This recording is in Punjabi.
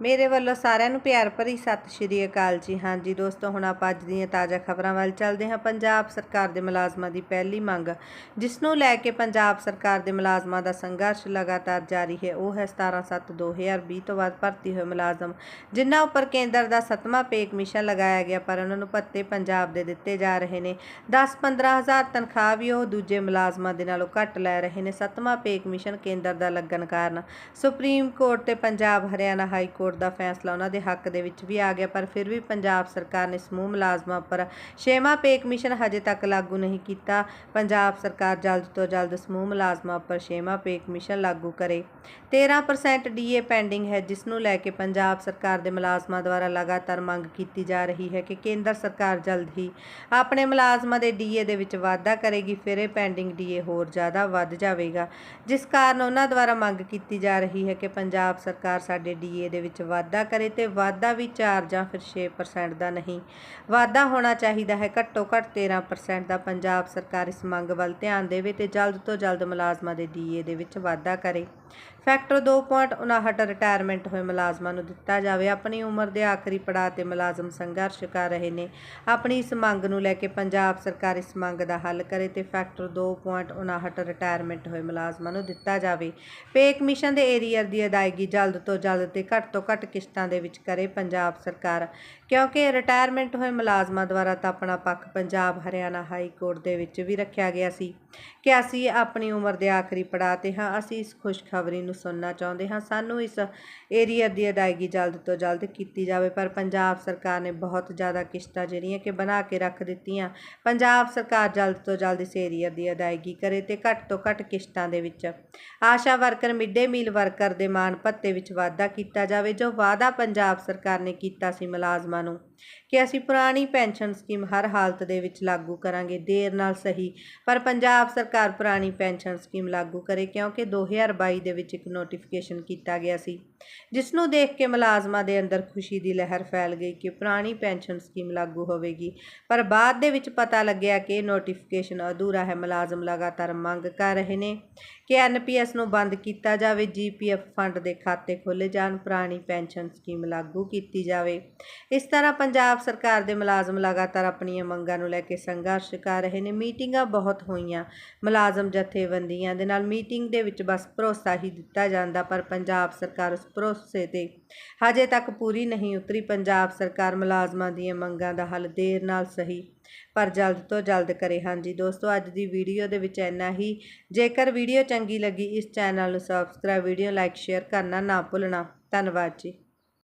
ਮੇਰੇ ਵੱਲੋਂ ਸਾਰਿਆਂ ਨੂੰ ਪਿਆਰ ਭਰੀ ਸਤਿ ਸ਼੍ਰੀ ਅਕਾਲ ਜੀ। ਹਾਂਜੀ ਦੋਸਤੋ, ਹੁਣ ਆਪਾਂ ਅੱਜ ਦੀਆਂ ਤਾਜ਼ਾ ਖਬਰਾਂ ਵੱਲ ਚੱਲਦੇ ਹਾਂ। ਪੰਜਾਬ ਸਰਕਾਰ ਦੇ ਮੁਲਾਜ਼ਮਾਂ ਦੀ ਪਹਿਲੀ ਮੰਗ, ਜਿਸ ਨੂੰ ਲੈ ਕੇ ਪੰਜਾਬ ਸਰਕਾਰ ਦੇ ਮੁਲਾਜ਼ਮਾਂ ਦਾ ਸੰਘਰਸ਼ ਲਗਾਤਾਰ ਜਾਰੀ ਹੈ, ਉਹ ਹੈ 17/7/2020 ਤੋਂ ਬਾਅਦ ਭਰਤੀ ਹੋਏ ਮੁਲਾਜ਼ਮ, ਜਿਨ੍ਹਾਂ ਉੱਪਰ ਕੇਂਦਰ ਦਾ ਸੱਤਵਾਂ ਪੇ ਕਮਿਸ਼ਨ ਲਗਾਇਆ ਗਿਆ, ਪਰ ਉਹਨਾਂ ਨੂੰ ਭੱਤੇ ਪੰਜਾਬ ਦੇ ਦਿੱਤੇ ਜਾ ਰਹੇ ਨੇ। 10-15 ਹਜ਼ਾਰ ਤਨਖਾਹ ਵੀ ਉਹ ਦੂਜੇ ਮੁਲਾਜ਼ਮਾਂ ਦੇ ਨਾਲੋਂ ਘੱਟ ਲੈ ਰਹੇ ਨੇ। ਸੱਤਵਾਂ ਪੇ ਕਮਿਸ਼ਨ ਕੇਂਦਰ ਦਾ ਲੱਗਣ ਕਾਰਨ ਸੁਪਰੀਮ ਕੋਰਟ ਤੇ ਪੰਜਾਬ, ਹਰਿਆਣਾ ਹਾਈ ਕੋਰਟ ਦਾ ਫੈਸਲਾ ਉਹਨਾਂ ਦੇ ਹੱਕ ਦੇ ਵਿੱਚ ਵੀ ਆ ਗਿਆ, ਪਰ ਫਿਰ ਵੀ ਪੰਜਾਬ ਸਰਕਾਰ ਨੇ ਸਮੂਹ ਮੁਲਾਜ਼ਮਾਂ ਉੱਪਰ ਛੇਵਾਂ ਪੇ ਕਮਿਸ਼ਨ ਹਜੇ ਤੱਕ ਲਾਗੂ ਨਹੀਂ ਕੀਤਾ। ਪੰਜਾਬ ਸਰਕਾਰ ਜਲਦ ਤੋਂ ਜਲਦ ਸਮੂਹ ਮੁਲਾਜ਼ਮਾਂ ਉੱਪਰ ਛੇਵਾਂ ਪੇ ਕਮਿਸ਼ਨ ਲਾਗੂ ਕਰੇ। 13% ਡੀਏ ਪੈਂਡਿੰਗ ਹੈ, ਜਿਸ ਨੂੰ ਲੈ ਕੇ ਪੰਜਾਬ ਸਰਕਾਰ ਦੇ ਮੁਲਾਜ਼ਮਾਂ ਦੁਆਰਾ ਲਗਾਤਾਰ ਮੰਗ ਕੀਤੀ ਜਾ ਰਹੀ ਹੈ ਕਿ ਕੇਂਦਰ ਸਰਕਾਰ ਜਲਦ ਹੀ ਆਪਣੇ ਮੁਲਾਜ਼ਮਾਂ ਦੇ ਡੀਏ ਦੇ ਵਿੱਚ ਵਾਧਾ ਕਰੇਗੀ, ਫਿਰ ਇਹ ਪੈਂਡਿੰਗ ਡੀਏ ਹੋਰ ਜ਼ਿਆਦਾ ਵੱਧ ਜਾਵੇਗਾ। ਜਿਸ ਕਾਰਨ ਉਹਨਾਂ ਦੁਆਰਾ ਮੰਗ ਕੀਤੀ ਜਾ ਰਹੀ ਹੈ ਕਿ ਪੰਜਾਬ ਸਰਕਾਰ ਸਾਡੇ ਡੀਏ ਦੇ ਵਿੱਚ ਵਾਧਾ ਕਰੇ ਤੇ ਵਾਧਾ ਵੀ 4 ਜਾਂ ਫਿਰ 6% ਦਾ ਨਹੀਂ। ਵਾਧਾ ਹੋਣਾ ਚਾਹੀਦਾ ਹੈ, ਘੱਟੋ ਘੱਟ 13% ਦਾ ਪੰਜਾਬ ਸਰਕਾਰ ਇਸ ਮੰਗ ਵੱਲ ਧਿਆਨ ਦੇਵੇ ਤੇ ਜਲਦ ਤੋਂ ਜਲਦ ਮੁਲਾਜ਼ਮਾਂ ਦੇ ਡੀਏ ਦੇ ਵਿੱਚ ਵਾਧਾ ਕਰੇ। ਫੈਕਟਰ 2.59 ਰਿਟਾਇਰਮੈਂਟ ਹੋਏ ਮੁਲਾਜ਼ਮਾਂ ਨੂੰ ਦਿੱਤਾ ਜਾਵੇ। ਆਪਣੀ ਉਮਰ ਦੇ ਆਖਰੀ ਪੜਾਅ ਤੇ ਮੁਲਾਜ਼ਮ ਸੰਘਰਸ਼ ਕਰ ਰਹੇ ਨੇ। ਆਪਣੀ ਇਸ ਮੰਗ ਨੂੰ ਲੈ ਕੇ ਪੰਜਾਬ ਸਰਕਾਰ ਇਸ ਮੰਗ ਦਾ ਹੱਲ ਕਰੇ ਤੇ ਫੈਕਟਰ 2.59 ਰਿਟਾਇਰਮੈਂਟ ਹੋਏ ਮੁਲਾਜ਼ਮਾਂ ਨੂੰ ਦਿੱਤਾ ਜਾਵੇ। ਪੇ ਕਮਿਸ਼ਨ ਦੇ ਏਰੀਅਰ ਦੀ ਅਦਾਇਗੀ ਜਲਦ ਤੋਂ ਜਲਦ ਤੇ ਘੱਟ ਤੋਂ ਘੱਟ ਕਿਸ਼ਤਾਂ ਦੇ ਵਿੱਚ ਕਰੇ ਪੰਜਾਬ ਸਰਕਾਰ। ਕਿਉਂਕਿ ਰਿਟਾਇਰਮੈਂਟ ਹੋਏ ਮੁਲਾਜ਼ਮਾਂ ਦੁਆਰਾ ਤਾਂ ਆਪਣਾ ਪੱਖ ਪੰਜਾਬ, ਹਰਿਆਣਾ ਹਾਈ ਕੋਰਟ ਦੇ ਵਿੱਚ ਵੀ ਰੱਖਿਆ ਗਿਆ ਸੀ। ਕਿ ਅਸੀਂ ਆਪਣੀ ਉਮਰ ਦੇ ਆਖਰੀ ਪੜਾਅ ਤੇ ਹਾਂ, ਅਸੀਂ ਇਸ ਖੁਸ਼ਖਬਰੀ ਨੂੰ ਸੁਣਨਾ ਚਾਹੁੰਦੇ ਹਾਂ। ਸਾਨੂੰ ਇਸ ਏਰੀਅਰ ਦੀ ਅਦਾਇਗੀ ਜਲਦ ਤੋਂ ਜਲਦ ਕੀਤੀ ਜਾਵੇ, ਪਰ ਪੰਜਾਬ ਸਰਕਾਰ ਨੇ ਬਹੁਤ ਜ਼ਿਆਦਾ ਕਿਸ਼ਤਾਂ ਜਿਹੜੀਆਂ ਕਿ ਬਣਾ ਕੇ ਰੱਖ ਦਿੱਤੀਆਂ। ਪੰਜਾਬ ਸਰਕਾਰ ਜਲਦ ਤੋਂ ਜਲਦ ਇਸ ਏਰੀਅਰ ਦੀ ਅਦਾਇਗੀ ਕਰੇ ਤੇ ਘੱਟ ਤੋਂ ਘੱਟ ਕਿਸ਼ਤਾਂ ਦੇ ਵਿੱਚ Asha worker, midday meal worker ਦੇ ਮਾਨ ਭੱਤੇ ਵਿੱਚ ਵਾਧਾ ਕੀਤਾ ਜਾਵੇ, ਜੋ ਵਾਅਦਾ ਪੰਜਾਬ ਸਰਕਾਰ ਨੇ ਕੀਤਾ ਸੀ ਮੁਲਾਜ਼ਮਾਂ ਨੂੰ। ਕਿ ਅਸੀਂ ਪੁਰਾਣੀ ਪੈਨਸ਼ਨ ਸਕੀਮ ਹਰ ਹਾਲਤ ਦੇ ਵਿੱਚ ਲਾਗੂ ਕਰਾਂਗੇ, ਦੇਰ ਨਾਲ ਸਹੀ। ਪਰ ਪੰਜਾਬ ਸਰਕਾਰ ਪੁਰਾਣੀ ਪੈਨਸ਼ਨ ਸਕੀਮ ਲਾਗੂ ਕਰੇ ਕਿਉਂਕਿ 2022 ਦੇ ਵਿੱਚ ਇੱਕ ਨੋਟੀਫਿਕੇਸ਼ਨ ਕੀਤਾ ਗਿਆ ਸੀ ਜਿਸ ਨੂੰ ਦੇਖ ਕੇ ਮੁਲਾਜ਼ਮਾਂ ਦੇ ਅੰਦਰ ਖੁਸ਼ੀ ਦੀ ਲਹਿਰ ਫੈਲ ਗਈ ਕਿ ਪੁਰਾਣੀ ਪੈਨਸ਼ਨ ਸਕੀਮ ਲਾਗੂ ਹੋਵੇਗੀ। ਪਰ ਬਾਅਦ ਦੇ ਵਿੱਚ ਪਤਾ ਲੱਗਿਆ ਕਿ ਨੋਟੀਫਿਕੇਸ਼ਨ ਅਧੂਰਾ ਹੈ, ਮੁਲਾਜ਼ਮ ਲਗਾਤਾਰ ਮੰਗ ਕਰ ਰਹੇ ਨੇ ਕਿ ਐਨਪੀਐਸ ਨੂੰ ਬੰਦ ਕੀਤਾ ਜਾਵੇ ਜੀਪੀਐਫ ਫੰਡ ਦੇ ਖਾਤੇ ਖੋਲੇ ਜਾਣ, ਪੁਰਾਣੀ ਪੈਨਸ਼ਨ ਸਕੀਮ ਲਾਗੂ ਕੀਤੀ ਜਾਵੇ। ਇਸ ਤਰ੍ਹਾਂ ਪੰਜਾਬ ਸਰਕਾਰ ਦੇ ਮੁਲਾਜ਼ਮ ਲਗਾਤਾਰ ਆਪਣੀਆਂ ਮੰਗਾਂ ਨੂੰ ਲੈ ਕੇ ਸੰਘਰਸ਼ ਕਰ ਰਹੇ ਨੇ। ਮੀਟਿੰਗਾਂ ਬਹੁਤ ਹੋਈਆਂ, ਮੁਲਾਜ਼ਮ ਜਥੇਬੰਦੀਆਂ ਦੇ ਨਾਲ ਮੀਟਿੰਗ ਦੇ ਵਿੱਚ ਬਸ ਭਰੋਸਾ ਹੀ ਦਿੱਤਾ ਜਾਂਦਾ, ਪਰ ਪੰਜਾਬ ਸਰਕਾਰ ਉਸ ਭਰੋਸੇ ਤੇ ਹਜੇ ਤੱਕ ਪੂਰੀ ਨਹੀਂ ਉਤਰੀ। ਪੰਜਾਬ ਸਰਕਾਰ ਮੁਲਾਜ਼ਮਾਂ ਦੀਆਂ ਮੰਗਾਂ ਦਾ ਹੱਲ ਦੇਰ ਨਾਲ ਸਹੀ, ਪਰ ਜਲਦ ਤੋਂ ਜਲਦ ਕਰੇ। ਹਾਂਜੀ ਦੋਸਤੋ, ਅੱਜ ਦੀ ਵੀਡੀਓ ਦੇ ਵਿੱਚ ਇੰਨਾ ਹੀ। ਜੇਕਰ ਵੀਡੀਓ ਚੰਗੀ ਲੱਗੀ, ਇਸ ਚੈਨਲ ਨੂੰ ਸਬਸਕ੍ਰਾਈਬ ਵੀਡੀਓ ਲਾਈਕ ਸ਼ੇਅਰ ਕਰਨਾ ਨਾ ਭੁੱਲਣਾ। ਧੰਨਵਾਦ ਜੀ।